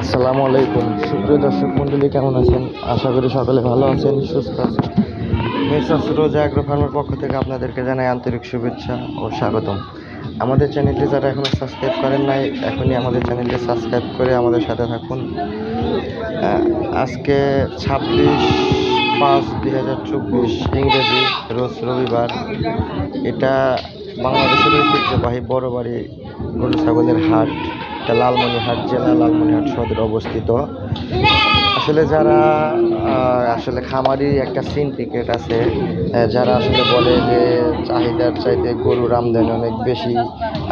আসসালামু আলাইকুম। সুপ্রিয় দর্শক মন্ডলী, কেমন আছেন? আশা করি সকলে ভালো আছেন, সুস্থ আছেন। মেসাস রোজা অ্যাগ্রো ফার্মের পক্ষ থেকে আপনাদেরকে জানাই আন্তরিক শুভেচ্ছা ও স্বাগতম। আমাদের চ্যানেলটি যারা এখনও সাবস্ক্রাইব করেন নাই, এখনই আমাদের চ্যানেলটি সাবস্ক্রাইব করে আমাদের সাথে থাকুন। আজকে ছাব্বিশ পাঁচ দুই হাজার চব্বিশ ইংরেজি, রোজ রবিবার। এটা বাংলাদেশের ঐতিহ্যবাহী বড় বাড়ি গরু ছাগলের হাট। এটা লালমনিরহাট জেলা, লালমনিরহাট সদরে অবস্থিত। আসলে যারা আসলে খামারি একটা সিন্ডিকেট আছে যারা আসলে বলে যে চাহিদার চাইতে গরুর আমদানি অনেক বেশি,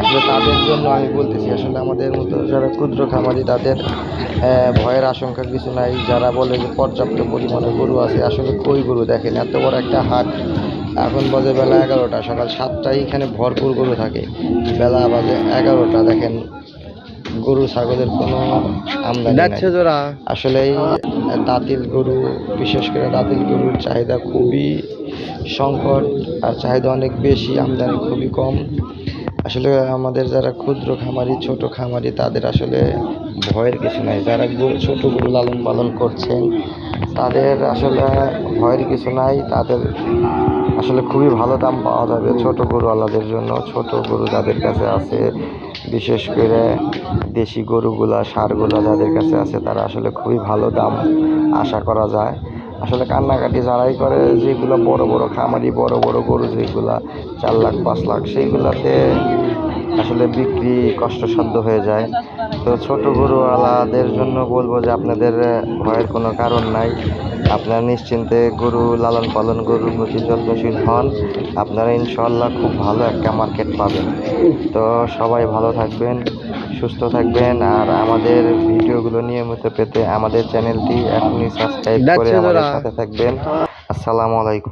আসলে তাদের জন্য আমি বলতেছি, আসলে আমাদের মতো যারা ক্ষুদ্র খামারি, তাদের ভয়ের আশঙ্কা কিছু নাই। যারা বলে যে পর্যাপ্ত পরিমাণে গরু আছে, আসলে কই গরু দেখেন? এত বড় একটা হাট। এখন বাজে বেলা এগারোটা, সকাল সাতটায় এখানে ভরপুর গরু থাকে। বেলা বাজে এগারোটা, দেখেন। গরু ছাগলের কোনো আমদানি আসলে দাঁতিল গরু বিশেষ করে দাঁতিল গরুর চাহিদা খুবই সংকট আর চাহিদা অনেক বেশি আমদানি খুবই কম। আসলে আমাদের যারা ক্ষুদ্র খামারি ছোট খামারি তাদের আসলে ভয়ের কিছু নাই। যারা গরু- ছোট গরু লালন পালন করছেন তাদের আসলে ভয়ের কিছু নাই। তাদের আসলে খুবই ভালো দাম পাওয়া যাবে ছোট গরুওয়ালাদের জন্য। ছোট গরু যাদের কাছে আছে বিশেষ করে দেশি গরুগুলা ষাঁড়গুলা যাদের কাছে আছে, তারা আসলে খুবই ভালো দাম আশা করা যায়। আসলে কান্নাকাটি যারাই করে, যেগুলো বড় বড় খামারি, বড় বড় গরু, যেগুলা চার লাখ, পাঁচ লাখ, সেইগুলাতে আসলে বিক্রি কষ্টসাধ্য হয়ে যায়। তো ছোট গরুওয়ালাদের জন্য বলব যে আপনাদের ভয়ের কোনো কারণ নাই। আপনারা নিশ্চিন্তে গরু লালন পালন, গরুর প্রতি যত্নশীল হন। আপনারা ইনশাল্লাহ খুব ভালো একটা মার্কেট পাবেন। তো সবাই ভালো থাকবেন। সুস্থ থাকবেন আর আমাদের ভিডিওগুলো নিয়মিত পেতে আমাদের চ্যানেলটি এখনই সাবস্ক্রাইব করে আমাদের সাথে থাকবেন। আসসালামু আলাইকুম।